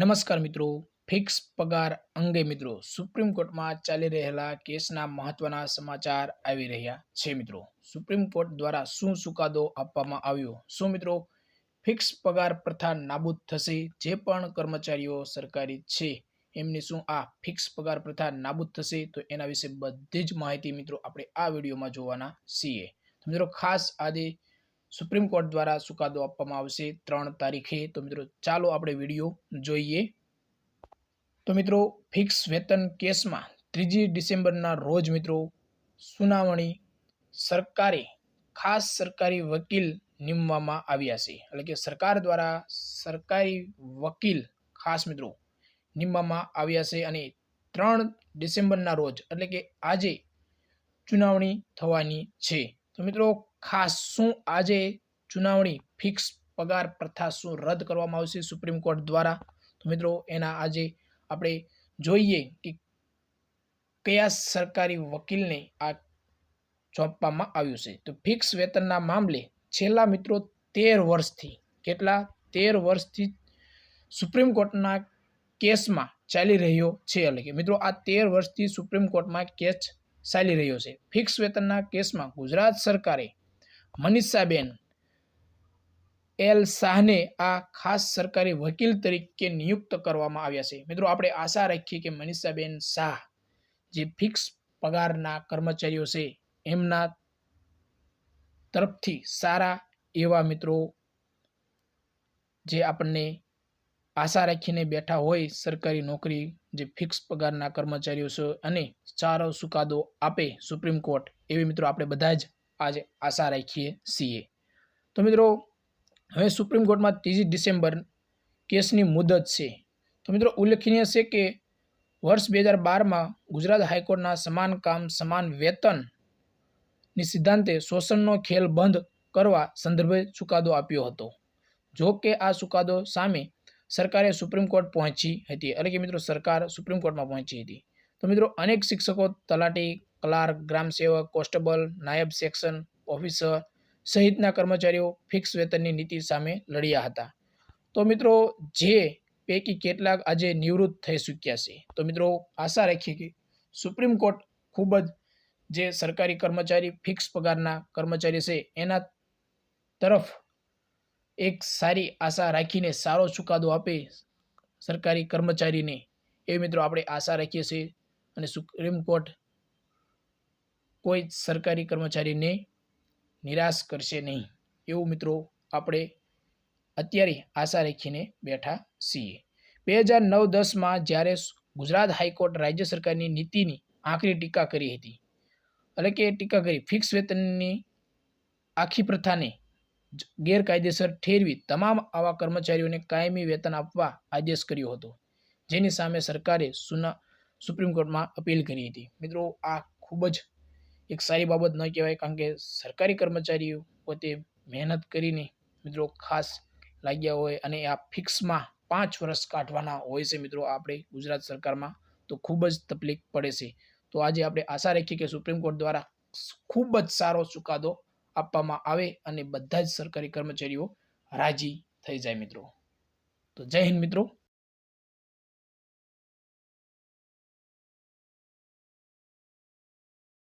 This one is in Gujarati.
નમસ્કાર મિત્રો. ફિક્સ પગાર અંગે મિત્રો સુપ્રીમ કોર્ટમાં ચાલી રહેલા કેસના મહત્વના સમાચાર આવી રહ્યા છે મિત્રો. સુપ્રીમ કોર્ટ દ્વારા શું ચુકાદો આપવામાં આવ્યો? શું મિત્રો? ફિક્સ પગાર પ્રથા નાબૂદ થશે જે પણ કર્મચારીઓ સરકારી છે. એમની શું આ ફિક્સ પગાર પ્રથા નાબૂદ થશે તો એના વિશે બધી જ માહિતી મિત્રો આપણે આ વિડીયોમાં જોવાના છીએ. મિત્રો ખાસ આજે સુપ્રીમ કોર્ટ દ્વારા ચુકાદો આપવામાં આવશે ત્રણ તારીખે. તો મિત્રો, ચાલો આપણે વીડિયો જોઈએ. તો મિત્રો, ફિક્સ વેતન કેસમાં ત્રીજી ડિસેમ્બરના રોજ મિત્રો, સુનાવણી સરકારે, ખાસ સરકારી વકીલ નીમવામાં આવ્યા છે. એટલે કે સરકાર દ્વારા સરકારી વકીલ ખાસ મિત્રો નીમવામાં આવ્યા છે અને ત્રણ ડિસેમ્બરના રોજ, એટલે કે આજે, ચુનાવણી થવાની છે. તો મિત્રો ખાસ શું આજે ચુનાવણી ફિક્સ પગાર પ્રથા શું રદ કરવામાં આવશે સુપ્રીમ કોર્ટ દ્વારા? તો મિત્રો, એના આજે આપણે જોઈએ કે કયા સરકારી વકીલને આ સોંપવામાં આવ્યું છે. તો ફિક્સ વેતનના મામલે છેલ્લા મિત્રો તેર વર્ષથી, કેટલા? તેર વર્ષથી સુપ્રીમ કોર્ટના કેસમાં ચાલી રહ્યો છે એટલે કે મિત્રો, આ તેર વર્ષથી સુપ્રીમ કોર્ટમાં કેસ ચાલી રહ્યો છે. ફિક્સ વેતનના કેસમાં ગુજરાત સરકારે મનીષાબેન એલ શાહને આ ખાસ સરકારી વકીલ તરીકે નિયુક્ત કરવામાં આવ્યા છે. મિત્રો, આપણે આશા રાખીએ કે મનીષાબેન શાહ જે ફિક્સ પગારના કર્મચારીઓ છે, એમના તરફથી સારા એવા મિત્રો જે આપણને આશા રાખીને બેઠા હોય, સરકારી નોકરી જે ફિક્સ પગારના કર્મચારીઓ છે અને સારો ચુકાદો આપે સુપ્રીમ કોર્ટ, એવી મિત્રો, આપણે બધા જ આજે આશા રાખીએ છીએ. તો મિત્રો, હવે સુપ્રીમ કોર્ટમાં ત્રીજી ડિસેમ્બર કેસની મુદત છે. તો મિત્રો, ઉલ્લેખનીય છે કે વર્ષ બે હજાર બારમાં ગુજરાત હાઈકોર્ટના સમાન કામ, સમાન વેતનની સિદ્ધાંતે શોષણનો ખેલ બંધ કરવા સંદર્ભે ચુકાદો આપ્યો હતો. જો કે આ ચુકાદો સામે સરકારે સુપ્રીમ કોર્ટ પહોંચી હતી. એટલે કે મિત્રો, સરકાર સુપ્રીમ કોર્ટમાં પહોંચી હતી. તો મિત્રો, અનેક શિક્ષકો, તલાટી, ક્લાર્ક, ગ્રામ સેવક, કોન્સ્ટેબલ, નાયબ સેક્શન ઓફિસર સહિતના કર્મચારીઓ ફિક્સ વેતનની નીતિ સામે લડ્યા હતા. તો મિત્રો, જે પૈકી કેટલાક આજે નિવૃત્ત થઈ ચૂક્યા છે. તો મિત્રો, આશા રાખીએ કે સુપ્રીમ કોર્ટ ખૂબ જ જે સરકારી કર્મચારી ફિક્સ પગારના કર્મચારી છે, એના તરફ એક સારી આશા રાખીને સારો ચુકાદો આપે સરકારી કર્મચારીને. એ મિત્રો, આપણે આશા રાખીએ છીએ અને સુપ્રીમ કોર્ટ કોઈ સરકારી કર્મચારીને નિરાશ કરશે નહીં. એવું મિત્રો આપણે અત્યારે આશા રાખીને બેઠા છીએ. બે હજાર નવ દસમાં જ્યારે ગુજરાત હાઈકોર્ટ રાજ્ય સરકારની નીતિની આકરી ટીકા કરી હતી. એટલે કે ટીકા કરી. ફિક્સ વેતનની આખી પ્રથાને ગેરકાયદેસર ઠેરવી તમામ આવા કર્મચારીઓને કાયમી વેતન આપવા આદેશ કર્યો હતો. જેની સામે સરકારે સુના સુપ્રીમ કોર્ટમાં અપીલ કરી હતી. મિત્રો, આ ખૂબ જ એક સારી બાબત ન કહેવાય, કારણ કે સરકારી કર્મચારીઓ પોતે મહેનત કરીને મિત્રો ખાસ લાગ્યા હોય અને આ ફિક્સમાં પાંચ વર્ષ કાઢવાના હોય છે મિત્રો, આપણે ગુજરાત સરકારમાં તો ખૂબ જ તકલીફ પડે છે. તો આજે આપણે આશા રાખીએ કે સુપ્રીમ કોર્ટ દ્વારા ખૂબ જ સારો ચુકાદો આપવામાં આવે અને બધા જ સરકારી કર્મચારીઓ રાજી થઈ જાય મિત્રો. તો જય હિન્દ મિત્રો.